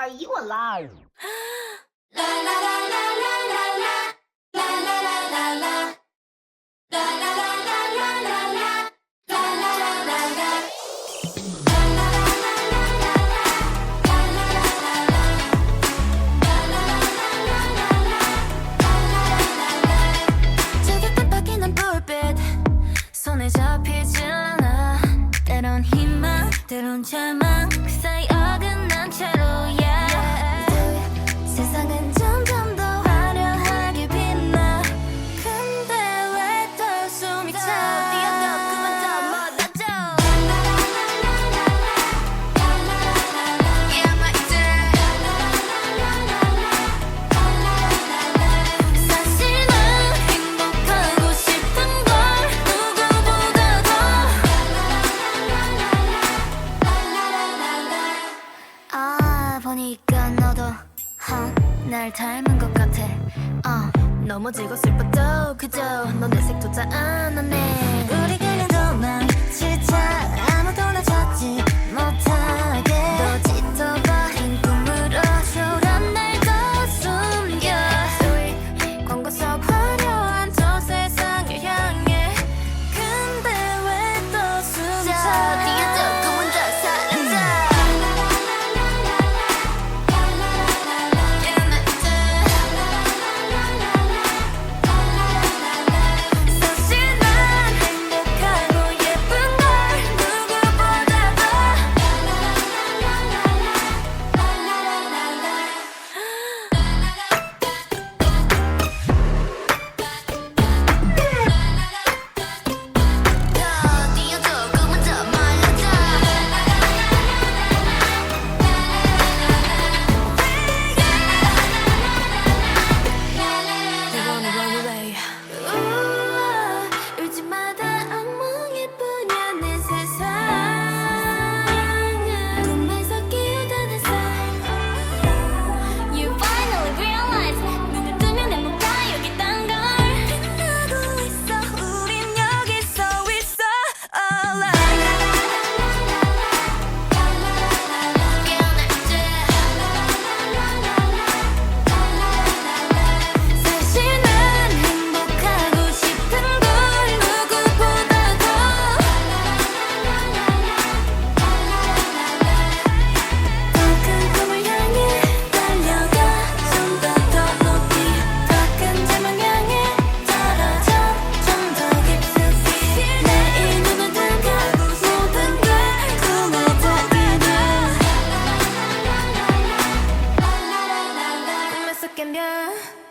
Are you alive? la, la, la. 너도 날 닮은 것 같아. uh, 넘어지고 슬퍼도 그저 넌 내색조차 안 하네. can do.